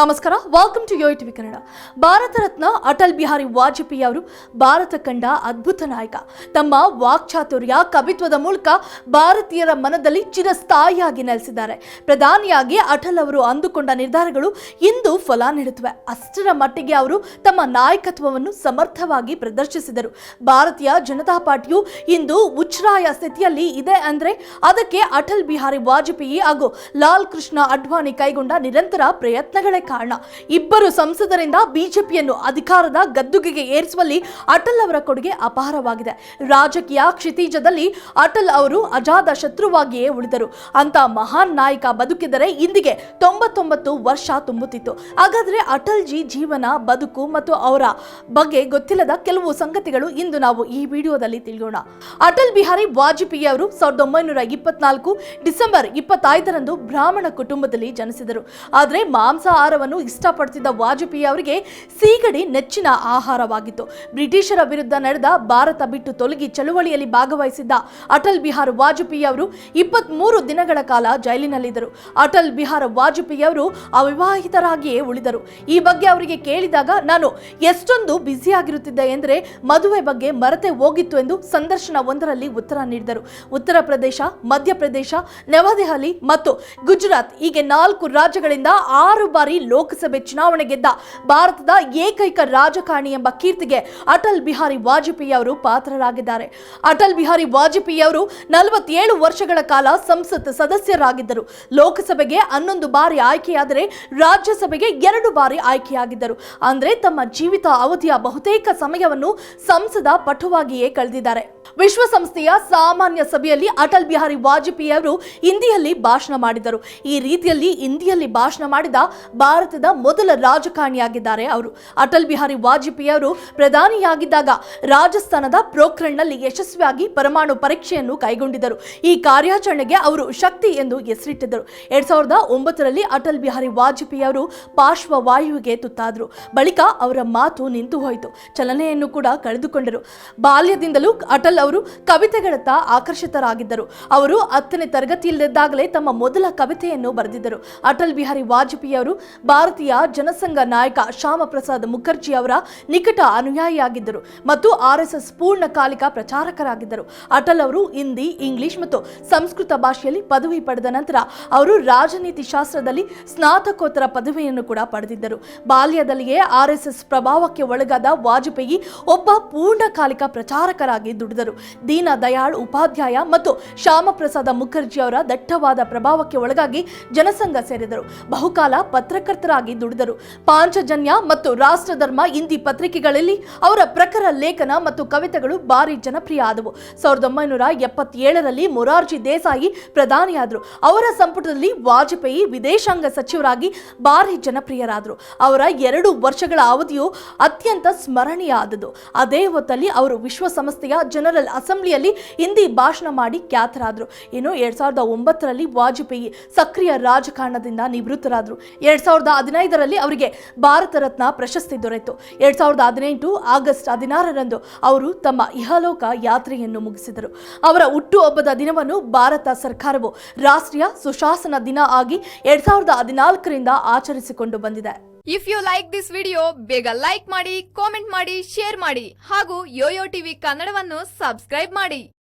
ನಮಸ್ಕಾರ. Welcome to Yo TV Kannada Bharat Ratna Atal Bihari Vajpayee ಅವರು ಭಾರತ ಕಂಡ ಅದ್ಭುತ ನಾಯಕ. ತಮ್ಮ ವಾಕ್ಚಾತುರ್ಯ, ಕವಿತ್ವದ ಮೂಲಕ ಭಾರತೀಯರ ಮನದಲ್ಲಿ ಚಿರಸ್ಥಾಯಿಯಾಗಿ ನೆಲೆಸಿದ್ದಾರೆ. ಪ್ರಧಾನಿಯಾಗಿ ಅಟಲ್ ಅವರು ಅಂದುಕೊಂಡ ನಿರ್ಧಾರಗಳು ಇಂದು ಫಲ ನೀಡುತ್ತವೆ. ಅಷ್ಟರ ಮಟ್ಟಿಗೆ ಅವರು ತಮ್ಮ ನಾಯಕತ್ವವನ್ನು ಸಮರ್ಥವಾಗಿ ಪ್ರದರ್ಶಿಸಿದರು. ಭಾರತೀಯ ಜನತಾ ಪಾರ್ಟಿಯು ಇಂದು ಉಚ್ಛ್ರಾಯ ಸ್ಥಿತಿಯಲ್ಲಿ ಇದೆ ಅಂದರೆ ಅದಕ್ಕೆ ಅಟಲ್ ಬಿಹಾರಿ ವಾಜಪೇಯಿ ಹಾಗೂ ಲಾಲ್ ಕೃಷ್ಣ ಅಡ್ವಾಣಿ ಕೈಗೊಂಡ ನಿರಂತರ ಪ್ರಯತ್ನಗಳೇ ಕಾರಣ. ಇಬ್ಬರು ಸಂಸದರಿಂದ ಬಿಜೆಪಿಯನ್ನು ಅಧಿಕಾರದ ಗದ್ದುಗೆಗೆ ಏರಿಸುವಲ್ಲಿ ಅಟಲ್ ಅವರ ಕೊಡುಗೆ ಅಪಾರವಾಗಿದೆ. ರಾಜಕೀಯ ಕ್ಷಿತಿಜದಲ್ಲಿ ಅಟಲ್ ಅವರು ಅಜಾದ ಶತ್ರುವಾಗಿಯೇ ಉಳಿದರು. ಅಂತ ಮಹಾನ್ ನಾಯಕ ಬದುಕಿದರೆ ಇಂದಿಗೆ ತೊಂಬತ್ತೊಂಬತ್ತು ವರ್ಷ ತುಂಬುತ್ತಿತ್ತು. ಹಾಗಾದ್ರೆ ಅಟಲ್ ಜಿ ಜೀವನ, ಬದುಕು ಮತ್ತು ಅವರ ಬಗ್ಗೆ ಗೊತ್ತಿಲ್ಲದ ಕೆಲವು ಸಂಗತಿಗಳು ಇಂದು ನಾವು ಈ ವಿಡಿಯೋದಲ್ಲಿ ತಿಳಿಯೋಣ. ಅಟಲ್ ಬಿಹಾರಿ ವಾಜಪೇಯಿ ಅವರು ಸಾವಿರದ ಒಂಬೈನೂರ ಇಪ್ಪತ್ನಾಲ್ಕು ಡಿಸೆಂಬರ್ ಇಪ್ಪತ್ತೈದರಂದು ಬ್ರಾಹ್ಮಣ ಕುಟುಂಬದಲ್ಲಿ ಜನಿಸಿದರು. ಆದರೆ ಮಾಂಸಾಹಾರವನ್ನು ಇಷ್ಟಪಡ್ತಿದ್ದ ವಾಜಪೇಯಿ ಅವರಿಗೆ ಸೀಗಡಿ ನೆಚ್ಚಿನ ಆಹಾರವಾಗಿತ್ತು. ಬ್ರಿಟಿಷರ ವಿರುದ್ಧ ನಡೆದ ಭಾರತ ಬಿಟ್ಟು ತೊಲಗಿ ಚಳುವಳಿಯಲ್ಲಿ ಭಾಗವಹಿಸಿದ್ದ ಅಟಲ್ ಬಿಹಾರ್ ವಾಜಪೇಯಿ ಅವರು ಇಪ್ಪತ್ಮೂರು ದಿನಗಳ ಕಾಲ ಜೈಲಿನಲ್ಲಿದ್ದರು. ಅಟಲ್ ಬಿಹಾರ್ ವಾಜಪೇಯಿ ಅವರು ಅವಿವಾಹಿತರಾಗಿಯೇ ಉಳಿದರು. ಈ ಬಗ್ಗೆ ಅವರಿಗೆ ಕೇಳಿದಾಗ, ನಾನು ಎಷ್ಟೊಂದು ಬ್ಯುಸಿಯಾಗಿರುತ್ತಿದ್ದೆ ಎಂದರೆ ಮದುವೆ ಬಗ್ಗೆ ಮರೆತೆ ಹೋಗಿತ್ತು ಎಂದು ಸಂದರ್ಶನ ಒಂದರಲ್ಲಿ ಉತ್ತರ ನೀಡಿದರು. ಉತ್ತರ ಪ್ರದೇಶ ಮಧ್ಯಪ್ರದೇಶ ನವದೆಹಲಿ ಮತ್ತು ಗುಜರಾತ್ ಹೀಗೆ ನಾಲ್ಕು ರಾಜ್ಯಗಳಿಂದ ಆರು ಬಾರಿ ಲೋಕಸಭೆ ಚುನಾವಣೆ ಗೆದ್ದ ಭಾರತದ ಏಕೈಕ ರಾಜಕಾರಣಿ ಎಂಬ ಕೀರ್ತಿಗೆ ಅಟಲ್ ಬಿಹಾರಿ ವಾಜಪೇಯಿ ಅವರು ಪಾತ್ರರಾಗಿದ್ದಾರೆ. ಅಟಲ್ ಬಿಹಾರಿ ವಾಜಪೇಯಿ ಅವರು ನಲವತ್ತೇಳು ವರ್ಷಗಳ ಕಾಲ ಸಂಸತ್ ಸದಸ್ಯರಾಗಿದ್ದರು. ಲೋಕಸಭೆಗೆ ಹನ್ನೊಂದು ಬಾರಿ ಆಯ್ಕೆಯಾದರೆ ರಾಜ್ಯಸಭೆಗೆ ಎರಡು ಬಾರಿ ಆಯ್ಕೆಯಾಗಿದ್ದರು. ಅಂದರೆ ತಮ್ಮ ಜೀವಿತ ಅವಧಿಯ ಬಹುತೇಕ ಸಮಯವನ್ನು ಸಂಸದ ಪಟುವಾಗಿಯೇ ಕಳೆದಿದ್ದಾರೆ. ವಿಶ್ವಸಂಸ್ಥೆಯ ಸಾಮಾನ್ಯ ಸಭೆಯಲ್ಲಿ ಅಟಲ್ ಬಿಹಾರಿ ವಾಜಪೇಯಿ ಅವರು ಹಿಂದಿಯಲ್ಲಿ ಭಾಷಣ ಮಾಡಿದರು. ಈ ರೀತಿಯಲ್ಲಿ ಹಿಂದಿಯಲ್ಲಿ ಭಾಷಣ ಮಾಡಿದ ಭಾರತದ ಮೊದಲ ರಾಜಕಾರಣಿಯಾಗಿದ್ದಾರೆ ಅವರು. ಅಟಲ್ ಬಿಹಾರಿ ವಾಜಪೇಯಿ ಅವರು ಪ್ರಧಾನಿಯಾಗಿದ್ದಾಗ ರಾಜಸ್ಥಾನದ ಪ್ರೋಖ್ರಣ್ನಲ್ಲಿ ಯಶಸ್ವಿಯಾಗಿ ಪರಮಾಣು ಪರೀಕ್ಷೆಯನ್ನು ಕೈಗೊಂಡಿದ್ದರು. ಈ ಕಾರ್ಯಾಚರಣೆಗೆ ಅವರು ಶಕ್ತಿ ಎಂದು ಹೆಸರಿಟ್ಟಿದ್ದರು. ಎರಡ್ ಸಾವಿರದ ಒಂಬತ್ತರಲ್ಲಿ ಅಟಲ್ ಬಿಹಾರಿ ವಾಜಪೇಯಿ ಅವರು ಪಾರ್ಶ್ವವಾಯುವಿಗೆ ತುತ್ತಾದರು. ಬಳಿಕ ಅವರ ಮಾತು ನಿಂತು ಹೋಯಿತು ಚಲನೆಯನ್ನು ಕೂಡ ಕಳೆದುಕೊಂಡರು. ಬಾಲ್ಯದಿಂದಲೂ ಅಟಲ್ ಅವರು ಕವಿತೆಗಳತ್ತ ಆಕರ್ಷಿತರಾಗಿದ್ದರು. ಅವರು ಹತ್ತನೇ ತರಗತಿಯಲ್ಲಿದ್ದಾಗಲೇ ತಮ್ಮ ಮೊದಲ ಕವಿತೆಯನ್ನು ಬರೆದಿದ್ದರು. ಅಟಲ್ ಬಿಹಾರಿ ವಾಜಪೇಯಿ ಅವರು ಭಾರತೀಯ ಜನಸಂಘ ನಾಯಕ ಶ್ಯಾಮ ಪ್ರಸಾದ್ ಮುಖರ್ಜಿ ಅವರ ನಿಕಟ ಅನುಯಾಯಿಯಾಗಿದ್ದರು ಮತ್ತು ಆರ್ ಎಸ್ ಪೂರ್ಣಕಾಲಿಕ ಪ್ರಚಾರಕರಾಗಿದ್ದರು. ಅಟಲ್ ಅವರು ಹಿಂದಿ, ಇಂಗ್ಲಿಷ್ ಮತ್ತು ಸಂಸ್ಕೃತ ಭಾಷೆಯಲ್ಲಿ ಪದವಿ ಪಡೆದ ನಂತರ ಅವರು ರಾಜನೀತಿ ಶಾಸ್ತ್ರದಲ್ಲಿ ಸ್ನಾತಕೋತ್ತರ ಪದವಿಯನ್ನು ಕೂಡ ಪಡೆದಿದ್ದರು. ಬಾಲ್ಯದಲ್ಲಿಯೇ ಆರ್ ಎಸ್ ಎಸ್ ಪ್ರಭಾವಕ್ಕೆ ಒಳಗಾದ ವಾಜಪೇಯಿ ಒಬ್ಬ ಪೂರ್ಣಕಾಲಿಕ ಪ್ರಚಾರಕರಾಗಿ ದುಡಿದರು ದೀನ ದಯಾಳ್ ಉಪಾಧ್ಯಾಯ ಮತ್ತು ಶ್ಯಾಮಪ್ರಸಾದ ಮುಖರ್ಜಿ ಅವರ ದಟ್ಟವಾದ ಪ್ರಭಾವಕ್ಕೆ ಒಳಗಾಗಿ ಜನಸಂಘ ಸೇರಿದರು. ಬಹುಕಾಲ ಪತ್ರಕರ್ತರಾಗಿ ದುಡಿದರು. ಪಾಂಚಜನ್ಯ ಮತ್ತು ರಾಷ್ಟ್ರಧರ್ಮ ಹಿಂದಿ ಪತ್ರಿಕೆಗಳಲ್ಲಿ ಅವರ ಪ್ರಖರ ಲೇಖನ ಮತ್ತು ಕವಿತೆಗಳು ಭಾರಿ ಜನಪ್ರಿಯ ಆದವು. ಸಾವಿರದ ಒಂಬೈನೂರ ಎಪ್ಪತ್ತೇಳರಲ್ಲಿ ಮೊರಾರ್ಜಿ ದೇಸಾಯಿ ಪ್ರಧಾನಿಯಾದರು. ಅವರ ಸಂಪುಟದಲ್ಲಿ ವಾಜಪೇಯಿ ವಿದೇಶಾಂಗ ಸಚಿವರಾಗಿ ಭಾರಿ ಜನಪ್ರಿಯರಾದರು. ಅವರ ಎರಡು ವರ್ಷಗಳ ಅವಧಿಯು ಅತ್ಯಂತ ಸ್ಮರಣೀಯ ಆದದು ಅದೇ ಹೊತ್ತಲ್ಲಿ ಅವರು ವಿಶ್ವಸಂಸ್ಥೆಯ ಜನರಲ್ ಅಸೆಂಬ್ಲಿಯಲ್ಲಿ ಹಿಂದಿ ಭಾಷಣ ಮಾಡಿ ಖ್ಯಾತರಾದರು. ಇನ್ನು ಎರಡ್ ಸಾವಿರದ ಒಂಬತ್ತರಲ್ಲಿ ವಾಜಪೇಯಿ ಸಕ್ರಿಯ ರಾಜಕಾರಣದಿಂದ ನಿವೃತ್ತರಾದರು. ಎರಡ್ ಸಾವಿರದ ಹದಿನೈದರಲ್ಲಿ ಅವರಿಗೆ ಭಾರತ ರತ್ನ ಪ್ರಶಸ್ತಿ ದೊರೆತು. ಎರಡ್ ಸಾವಿರದ ಹದಿನೆಂಟು ಆಗಸ್ಟ್ ಹದಿನಾರರಂದು ಅವರು ತಮ್ಮ ಇಹಲೋಕ ಯಾತ್ರೆಯನ್ನು ಮುಗಿಸಿದರು. ಅವರ ಹುಟ್ಟುಹಬ್ಬದ ದಿನವನ್ನು ಭಾರತ ಸರ್ಕಾರವು ರಾಷ್ಟ್ರೀಯ ಸುಶಾಸನ ದಿನ ಆಗಿ ಎರಡ್ ಸಾವಿರದ ಹದಿನಾಲ್ಕರಿಂದ ಆಚರಿಸಿಕೊಂಡು ಬಂದಿದೆ. If you like this video ಬೇಗ ಲೈಕ್ ಮಾಡಿ ಕಾಮೆಂಟ್ ಮಾಡಿ ಶೇರ್ ಮಾಡಿ ಹಾಗೂ ಯೋಯೋ ಟಿವಿ ಕನ್ನಡವನ್ನು ಸಬ್ಸ್ಕ್ರೈಬ್ ಮಾಡಿ.